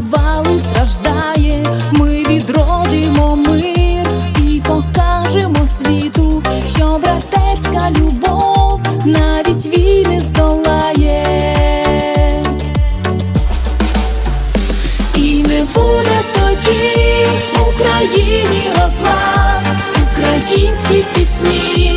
провали страждає, ми відродимо мир і покажемо світу, що братерська любов навіть війни здолає, і не буде тоді в Україні розлад, українські пісні.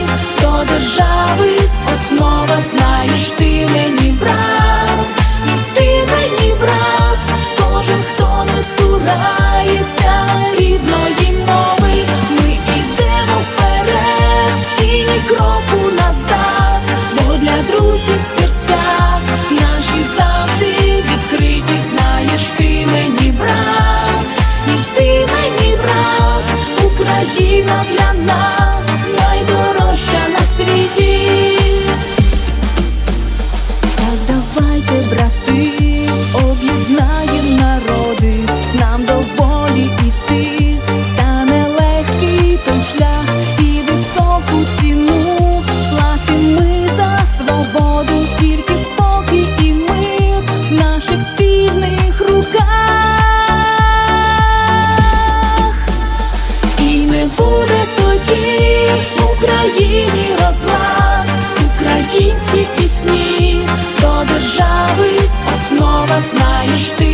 буде тоді в Україні розлад, українські пісні до держави, основа знаєш ти.